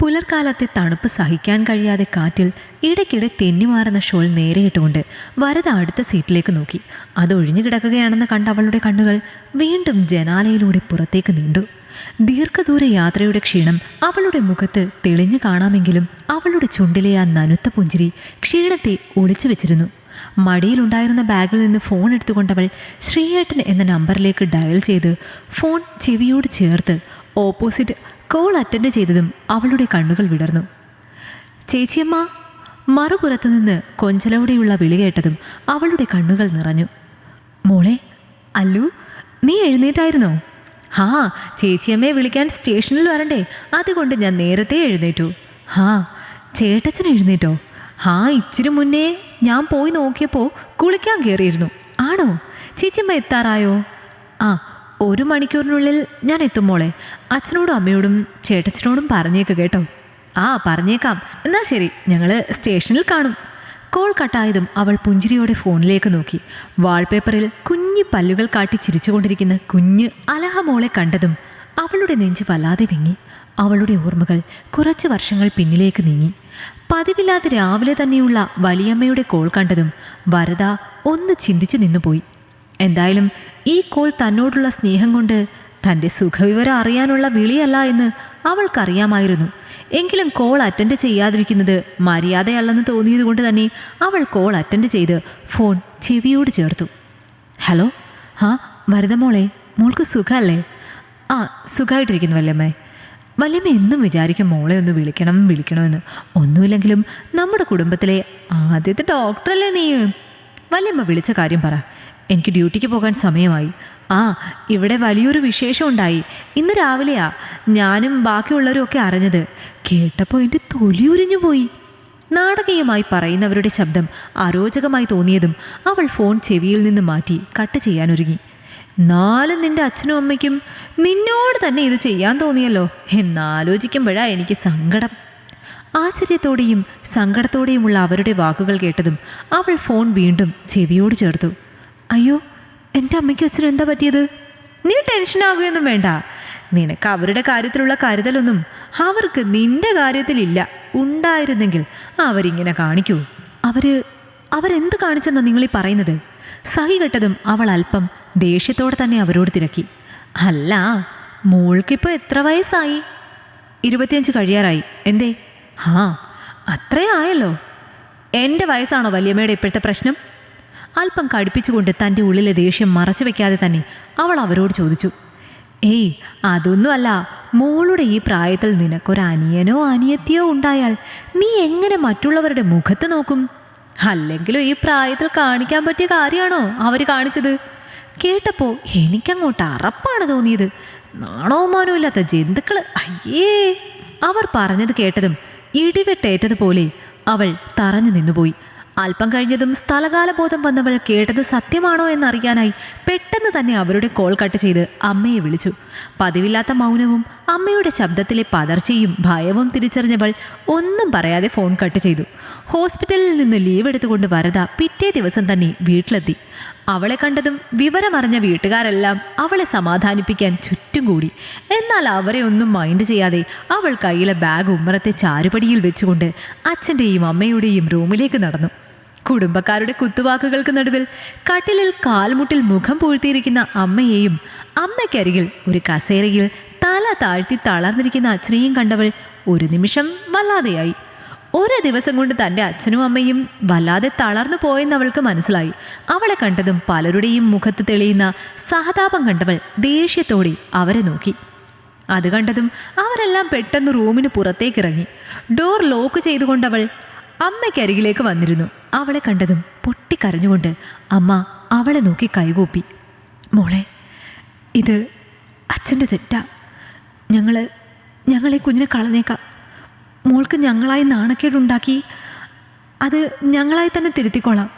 പുലർക്കാലത്തെ തണുപ്പ് സഹിക്കാൻ കഴിയാതെ കാറ്റിൽ ഇടയ്ക്കിടെ തെന്നിമാറുന്ന ഷോൾ നേരെയിട്ടുകൊണ്ട് വരത അടുത്ത സീറ്റിലേക്ക് നോക്കി. അത് ഒഴിഞ്ഞു കിടക്കുകയാണെന്ന് കണ്ട അവളുടെ കണ്ണുകൾ വീണ്ടും ജനാലയിലൂടെ പുറത്തേക്ക് നീണ്ടു. ദീർഘദൂര യാത്രയുടെ ക്ഷീണം അവളുടെ മുഖത്ത് തെളിഞ്ഞു കാണാമെങ്കിലും അവളുടെ ചുണ്ടിലെ ആ നനുത്ത പുഞ്ചിരി ക്ഷീണത്തെ ഒളിച്ചു വെച്ചിരുന്നു. മടിയിലുണ്ടായിരുന്ന ബാഗിൽ നിന്ന് ഫോൺ എടുത്തുകൊണ്ടവൾ ശ്രീയേട്ടൻ എന്ന നമ്പറിലേക്ക് ഡയൽ ചെയ്ത് ഫോൺ ചെവിയോട് ചേർത്ത് ഓപ്പോസിറ്റ് കോൾ അറ്റൻഡ് ചെയ്തതും അവളുടെ കണ്ണുകൾ വിടർന്നു. ചേച്ചിയമ്മ മറുപുറത്തു നിന്ന് കൊഞ്ചലോടെയുള്ള വിളി കേട്ടതും അവളുടെ കണ്ണുകൾ നിറഞ്ഞു. മോളെ അല്ലു നീ എഴുന്നേറ്റായിരുന്നോ? ഹാ ചേച്ചിയമ്മയെ വിളിക്കാൻ സ്റ്റേഷനിൽ വരണ്ടേ അതുകൊണ്ട് ഞാൻ നേരത്തെ എഴുന്നേറ്റു. ഹാ ചേട്ടച്ചൻ എഴുന്നേറ്റോ? ഹാ ഇച്ചിരി മുന്നേ ഞാൻ പോയി നോക്കിയപ്പോൾ കുളിക്കാൻ കയറിയിരുന്നു ആണോ? ചേച്ചിയമ്മ എത്താറായോ? ആ ഒരു മണിക്കൂറിനുള്ളിൽ ഞാൻ എത്തും മോളെ. അച്ഛനോടും അമ്മയോടും ചേട്ടച്ചനോടും പറഞ്ഞേക്ക് കേട്ടോ. ആ പറഞ്ഞേക്കാം. എന്നാ ശരി ഞങ്ങൾ സ്റ്റേഷനിൽ കാണും. കോൾ കട്ടായതും അവൾ പുഞ്ചിരിയോടെ ഫോണിലേക്ക് നോക്കി. വാൾപേപ്പറിൽ കുഞ്ഞു പല്ലുകൾ കാട്ടി ചിരിച്ചുകൊണ്ടിരിക്കുന്ന കുഞ്ഞ് അലഹ മോളെ കണ്ടതും അവളുടെ നെഞ്ച് വല്ലാതെ വിങ്ങി. അവളുടെ ഓർമ്മകൾ കുറച്ച് വർഷങ്ങൾ പിന്നിലേക്ക് നീങ്ങി. പതിവില്ലാതെ രാവിലെ തന്നെയുള്ള വലിയമ്മയുടെ കോൾ കണ്ടതും വരദ ഒന്ന് ചിന്തിച്ചു നിന്നുപോയി. എന്തായാലും ഈ കോൾ തന്നോടുള്ള സ്നേഹം കൊണ്ട് തന്റെ സുഖവിവരം അറിയാനുള്ള വിളിയല്ല എന്ന് അവൾക്കറിയാമായിരുന്നു. എങ്കിലും കോൾ അറ്റൻഡ് ചെയ്യാതിരിക്കുന്നത് മര്യാദയല്ലെന്ന് തോന്നിയതുകൊണ്ട് തന്നെ അവൾ കോൾ അറ്റൻഡ് ചെയ്ത് ഫോൺ ചെവിയോട് ചേർത്തു. ഹലോ? ആ വരതമോളെ മോൾക്ക് സുഖമല്ലേ ആ സുഖമായിട്ടിരിക്കുന്നു വല്യമ്മേ. വല്യമ്മ എന്നും വിചാരിക്കും മോളെ ഒന്ന് വിളിക്കണം വിളിക്കണമെന്ന് ഒന്നുമില്ലെങ്കിലും നമ്മുടെ കുടുംബത്തിലെ ആദ്യത്തെ ഡോക്ടറല്ലേ നീ? വല്യമ്മ വിളിച്ച കാര്യം പറ. എനിക്ക് ഡ്യൂട്ടിക്ക് പോകാൻ സമയമായി. ആ ഇവിടെ വലിയൊരു വിശേഷം ഉണ്ടായി. ഇന്ന് രാവിലെയാ ഞാനും ബാക്കിയുള്ളവരും ഒക്കെ അറിഞ്ഞത്. കേട്ടപ്പോൾ എന്റെ തൊലി ഉരിഞ്ഞു പോയി. നാടകീയമായി പറയുന്നവരുടെ ശബ്ദം അരോചകമായി തോന്നിയതും അവൾ ഫോൺ ചെവിയിൽ നിന്ന് മാറ്റി കട്ട് ചെയ്യാനൊരുങ്ങി നാലും നിന്റെ അച്ഛനും അമ്മയ്ക്കും നിന്നോട് തന്നെ ഇത് ചെയ്യാൻ തോന്നിയല്ലോ. എന്നാലോചിക്കുമ്പോഴാ എനിക്ക് സങ്കടം. ആശ്ചര്യത്തോടെയും സങ്കടത്തോടെയുമുള്ള അവരുടെ വാക്കുകൾ കേട്ടതും അവൾ ഫോൺ വീണ്ടും ചെവിയോട് ചേർത്തു. അയ്യോ എന്റെ അമ്മയ്ക്ക് അച്ഛനും എന്താ പറ്റിയത്? നീ ടെൻഷൻ ടെൻഷനാകുകയൊന്നും വേണ്ട. നിനക്ക് അവരുടെ കാര്യത്തിലുള്ള കരുതലൊന്നും അവർക്ക് നിന്റെ കാര്യത്തിലില്ല. ഉണ്ടായിരുന്നെങ്കിൽ അവരിങ്ങനെ കാണിക്കൂ. അവർ അവരെന്ത് കാണിച്ചെന്നാ നിങ്ങളീ പറയുന്നത്? സഹി കെട്ടതും അവൾ അല്പം ദേഷ്യത്തോടെ തന്നെ അവരോട് തിരക്കി. അല്ല മോൾക്കിപ്പോൾ എത്ര വയസ്സായി? ഇരുപത്തിയഞ്ച് കഴിയാറായി. എന്തേ? ഹാ അത്രേ ആയല്ലോ. എന്റെ വയസ്സാണോ വല്യമ്മയുടെ ഇപ്പോഴത്തെ പ്രശ്നം? അല്പം കടുപ്പിച്ചുകൊണ്ട് തന്റെ ഉള്ളിലെ ദേഷ്യം മറച്ചു വെക്കാതെ തന്നെ അവൾ അവരോട് ചോദിച്ചു ഏയ് അതൊന്നുമല്ല മോളുടെ ഈ പ്രായത്തിൽ നിനക്കൊരു അനിയനോ അനിയത്തിയോ ഉണ്ടായാൽ നീ എങ്ങനെ മറ്റുള്ളവരുടെ മുഖത്ത് നോക്കും? അല്ലെങ്കിലും ഈ പ്രായത്തിൽ കാണിക്കാൻ പറ്റിയ കാര്യമാണോ അവർ കാണിച്ചത്? കേട്ടപ്പോൾ എനിക്കങ്ങോട്ട് അറപ്പാണ് തോന്നിയത്. നാണവുമാനവും ഇല്ലാത്ത ജന്തുക്കൾ അയ്യേ! അവർ പറഞ്ഞത് കേട്ടതും ഇടിവെട്ടേറ്റതുപോലെ അവൾ തറഞ്ഞു നിന്നുപോയി. അല്പം കഴിഞ്ഞതും സ്ഥലകാലബോധം വന്നവൾ കേട്ടത് സത്യമാണോ എന്നറിയാനായി പെട്ടെന്ന് തന്നെ അവരുടെ കോൾ കട്ട് ചെയ്ത് അമ്മയെ വിളിച്ചു. പതിവില്ലാത്ത മൗനവും അമ്മയുടെ ശബ്ദത്തിലെ പതർച്ചയും ഭയവും തിരിച്ചറിഞ്ഞവൾ ഒന്നും പറയാതെ ഫോൺ കട്ട് ചെയ്തു. ഹോസ്പിറ്റലിൽ നിന്ന് ലീവ് എടുത്തുകൊണ്ട് വരദ പിറ്റേ ദിവസം തന്നെ വീട്ടിലെത്തി. അവളെ കണ്ടതും വിവരമറിഞ്ഞ വീട്ടുകാരെല്ലാം അവളെ സമാധാനിപ്പിക്കാൻ ചുറ്റും കൂടി. എന്നാൽ അവരെ ഒന്നും മൈൻഡ് ചെയ്യാതെ അവൾ കയ്യിലെ ബാഗ് ഉമ്മറത്തെ ചാരുപടിയിൽ വെച്ചുകൊണ്ട് അച്ഛന്റെയും അമ്മയുടെയും റൂമിലേക്ക് നടന്നു. കുടുംബക്കാരുടെ കുത്തുവാക്കുകൾക്ക് നടുവിൽ കട്ടിലിൽ കാൽമുട്ടിൽ മുഖം പൂഴ്ത്തിയിരിക്കുന്ന അമ്മയെയും അമ്മയ്ക്കരികിൽ ഒരു കസേരയിൽ തല താഴ്ത്തി തളർന്നിരിക്കുന്ന അച്ഛനെയും കണ്ടവൾ ഒരു നിമിഷം വല്ലാതെയായി. ഒരു ദിവസം കൊണ്ട് തന്റെ അച്ഛനും അമ്മയും വല്ലാതെ തളർന്നു പോയെന്ന് അവൾക്ക് മനസ്സിലായി. അവളെ കണ്ടതും പലരുടെയും മുഖത്ത് തെളിയുന്ന സഹതാപം കണ്ടവൾ ദേഷ്യത്തോടെ അവരെ നോക്കി. അത് കണ്ടതും അവരെല്ലാം പെട്ടെന്ന് റൂമിന് പുറത്തേക്കിറങ്ങി. ഡോർ ലോക്ക് ചെയ്തുകൊണ്ടവൾ അമ്മയ്ക്കരികിലേക്ക് വന്നിരുന്നു. അവളെ കണ്ടതും പൊട്ടിക്കരഞ്ഞുകൊണ്ട് അമ്മ അവളെ നോക്കി കൈകൂപ്പി. മോളെ ഇത് അച്ഛന്റെ തെറ്റാ. ഞങ്ങൾ ഞങ്ങളെ കുഞ്ഞിനെ കളഞ്ഞേക്കാം. മോൾക്ക് ഞങ്ങളായി നാണക്കേടുണ്ടാക്കി. അത് ഞങ്ങളായി തന്നെ തിരുത്തിക്കോളാം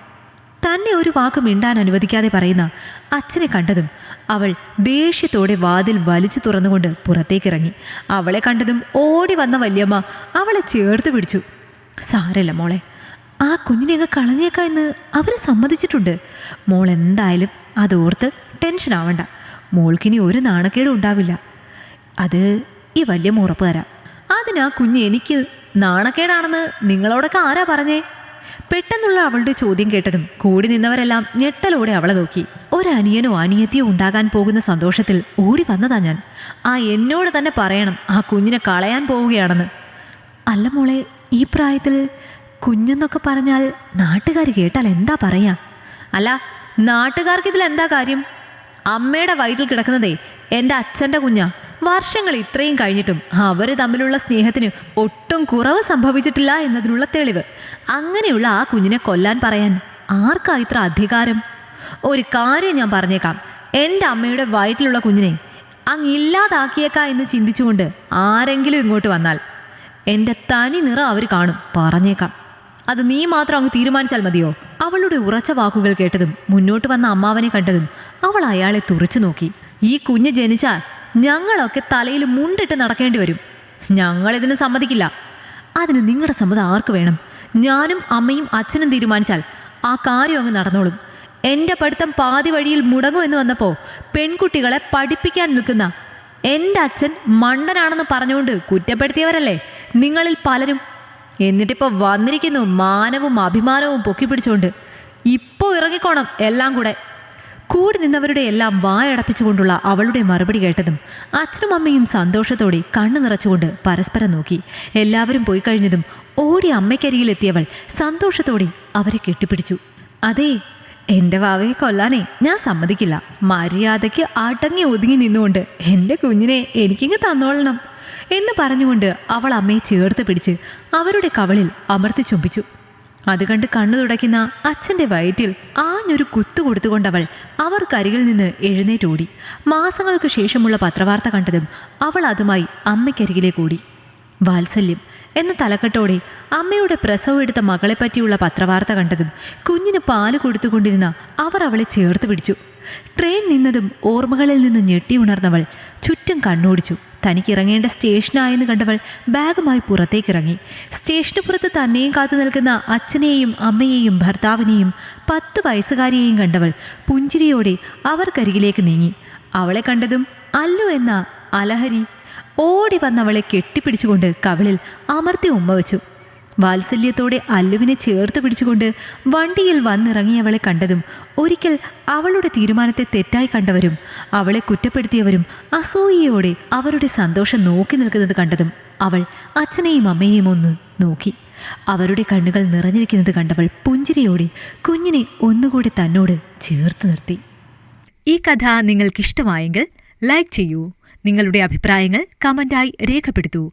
തന്നെ ഒരു വാക്ക് മിണ്ടാൻ അനുവദിക്കാതെ പറയുന്ന അച്ഛനെ കണ്ടതും അവൾ ദേഷ്യത്തോടെ വാതിൽ വലിച്ചു തുറന്നുകൊണ്ട് പുറത്തേക്കിറങ്ങി. അവളെ കണ്ടതും ഓടി വന്ന വല്യമ്മ അവളെ ചേർത്ത് പിടിച്ചു. സാരല്ല മോളെ. ആ കുഞ്ഞിനെ അങ്ങ് കളഞ്ഞേക്കാം എന്ന് അവർ സമ്മതിച്ചിട്ടുണ്ട്. മോൾ എന്തായാലും അതോർത്ത് ടെൻഷൻ ആവണ്ട. മോൾക്കിനി ഒരു നാണക്കേടും ഉണ്ടാവില്ല. അത് ഈ വലിയ മുറപ്പ് തരാം അതിനാ കുഞ്ഞ് എനിക്ക് നാണക്കേടാണെന്ന് നിങ്ങളോടൊക്കെ ആരാ പറഞ്ഞേ? പെട്ടെന്നുള്ള അവളുടെ ചോദ്യം കേട്ടതും കൂടി നിന്നവരെല്ലാം ഞെട്ടലോടെ അവളെ നോക്കി. ഒരനിയനോ അനിയത്തിയോ ഉണ്ടാകാൻ പോകുന്ന സന്തോഷത്തിൽ ഓടി വന്നതാ ഞാൻ. ആ എന്നോട് തന്നെ പറയണം ആ കുഞ്ഞിനെ കളയാൻ പോവുകയാണെന്ന്. അല്ല മോളെ ഈ പ്രായത്തിൽ കുഞ്ഞെന്നൊക്കെ പറഞ്ഞാൽ നാട്ടുകാർ കേട്ടാൽ എന്താ പറയാ? അല്ല നാട്ടുകാർക്ക് ഇതിൽ എന്താ കാര്യം? അമ്മയുടെ വയറ്റിൽ കിടക്കുന്നതേ എന്റെ അച്ഛന്റെ കുഞ്ഞാ. വർഷങ്ങൾ ഇത്രയും കഴിഞ്ഞിട്ടും അവർ തമ്മിലുള്ള സ്നേഹത്തിന് ഒട്ടും കുറവ് സംഭവിച്ചിട്ടില്ല എന്നതിനുള്ള തെളിവ്. അങ്ങനെയുള്ള ആ കുഞ്ഞിനെ കൊല്ലാൻ പറയാൻ ആർക്കാ ഇത്ര അധികാരം? ഒരു കാര്യം ഞാൻ പറഞ്ഞേക്കാം. എന്റെ അമ്മയുടെ വയറ്റിലുള്ള കുഞ്ഞിനെ അങ്ങില്ലാതാക്കിയേക്കാ എന്ന് ചിന്തിച്ചുകൊണ്ട് ആരെങ്കിലും ഇങ്ങോട്ട് വന്നാൽ എന്റെ തനി നിറം അവർ കാണും. പറഞ്ഞേക്കാം. അത് നീ മാത്രം അങ്ങ് തീരുമാനിച്ചാൽ മതിയോ? അവളുടെ ഉറച്ച വാക്കുകൾ കേട്ടതും മുന്നോട്ട് വന്ന അമ്മാവനെ കണ്ടതും അവൾ അയാളെ തുറച്ചു നോക്കി. ഈ കുഞ്ഞ് ജനിച്ചാൽ ഞങ്ങളൊക്കെ തലയിൽ മുണ്ടിട്ട് നടക്കേണ്ടി വരും. ഞങ്ങളിതിന് സമ്മതിക്കില്ല. അതിന് നിങ്ങളുടെ സമ്മതം ആർക്ക് വേണം? ഞാനും അമ്മയും അച്ഛനും തീരുമാനിച്ചാൽ ആ കാര്യം അങ്ങ് നടന്നോളും. എന്റെ പഠിത്തം പാതി വഴിയിൽ മുടങ്ങുമെന്ന് വന്നപ്പോൾ പെൺകുട്ടികളെ പഠിപ്പിക്കാൻ നിൽക്കുന്ന എന്റെ അച്ഛൻ മണ്ടനാണെന്ന് പറഞ്ഞുകൊണ്ട് കുറ്റപ്പെടുത്തിയവരല്ലേ? നിങ്ങളിൽ പലരും എന്നിട്ടിപ്പോൾ വന്നിരിക്കുന്നു മാനവും അഭിമാനവും പൊക്കി പൊക്കിപ്പിടിച്ചുകൊണ്ട് ഇപ്പോൾ ഇറങ്ങിക്കോണം എല്ലാം കൂടെ. കൂടി നിന്നവരുടെ എല്ലാം വായടപ്പിച്ചുകൊണ്ടുള്ള അവളുടെ മറുപടി കേട്ടതും അച്ഛനും അമ്മയും സന്തോഷത്തോടെ കണ്ണു നിറച്ചുകൊണ്ട് പരസ്പരം നോക്കി. എല്ലാവരും പോയി കഴിഞ്ഞതും ഓടി അമ്മയ്ക്കരികിലെത്തിയവൾ സന്തോഷത്തോടെ അവരെ കെട്ടിപ്പിടിച്ചു. അതേ എന്റെ വാവയെ കൊല്ലാനേ ഞാൻ സമ്മതിക്കില്ല. മര്യാദയ്ക്ക് അടങ്ങി ഒതുങ്ങി നിന്നുകൊണ്ട് എന്റെ കുഞ്ഞിനെ എനിക്കിങ്ങ് തന്നോളണം. എന്ന് പറഞ്ഞുകൊണ്ട് അവൾ അമ്മയെ ചേർത്ത് പിടിച്ച് അവരുടെ കവളിൽ അമർത്തി ചുംബിച്ചു. അത് കണ്ട് കണ്ണു തുടയ്ക്കുന്ന അച്ഛന്റെ വയറ്റിൽ ആഞ്ഞൊരു കുത്തു കൊടുത്തുകൊണ്ടവൾ അവർക്കരികിൽ നിന്ന് എഴുന്നേറ്റോടി മാസങ്ങൾക്ക് ശേഷമുള്ള പത്രവാർത്ത കണ്ടതും അവൾ അതുമായി അമ്മയ്ക്കരികിലേക്ക് കൂടി. വാത്സല്യം എന്ന തലക്കെട്ടോടെ അമ്മയുടെ പ്രസവം എടുത്ത മകളെപ്പറ്റിയുള്ള പത്രവാർത്ത കണ്ടതും കുഞ്ഞിന് പാൽ കൊടുത്തുകൊണ്ടിരുന്ന അവർ അവളെ ചേർത്ത് പിടിച്ചു. ട്രെയിൻ നിന്നതും ഓർമ്മകളിൽ നിന്ന് ഞെട്ടി ഉണർന്നവൾ ചുറ്റും കണ്ണോടിച്ചു. തനിക്ക് ഇറങ്ങേണ്ട സ്റ്റേഷനായെന്ന് കണ്ടവൾ ബാഗുമായി പുറത്തേക്കിറങ്ങി. സ്റ്റേഷന് പുറത്ത് തന്നെയും കാത്തു നിൽക്കുന്ന അച്ഛനെയും അമ്മയെയും ഭർത്താവിനെയും പത്ത് വയസ്സുകാരിയെയും കണ്ടവൾ പുഞ്ചിരിയോടെ അവർക്കരികിലേക്ക് നീങ്ങി. അവളെ കണ്ടതും അല്ലു എന്ന അലഹരി ഓടി വന്നവളെ കെട്ടിപ്പിടിച്ചുകൊണ്ട് കവിളിൽ അമർത്തി ഉമ്മ വെച്ചു വാത്സല്യത്തോടെ അല്ലുവിനെ ചേർത്ത് പിടിച്ചുകൊണ്ട് വണ്ടിയിൽ വന്നിറങ്ങിയവളെ കണ്ടതും ഒരിക്കൽ അവളുടെ തീരുമാനത്തെ തെറ്റായി കണ്ടവരും അവളെ കുറ്റപ്പെടുത്തിയവരും അസൂയയോടെ അവരുടെ സന്തോഷം നോക്കി നിൽക്കുന്നത് കണ്ടതും അവൾ അച്ഛനെയും അമ്മയെയും ഒന്ന് നോക്കി. അവരുടെ കണ്ണുകൾ നിറഞ്ഞിരിക്കുന്നത് കണ്ടവൾ പുഞ്ചിരിയോടെ കുഞ്ഞിനെ ഒന്നുകൂടി തന്നോട് ചേർത്ത് നിർത്തി. ഈ കഥ നിങ്ങൾക്കിഷ്ടമായെങ്കിൽ ലൈക്ക് ചെയ്യൂ. നിങ്ങളുടെ അഭിപ്രായങ്ങൾ കമന്റായി രേഖപ്പെടുത്തൂ.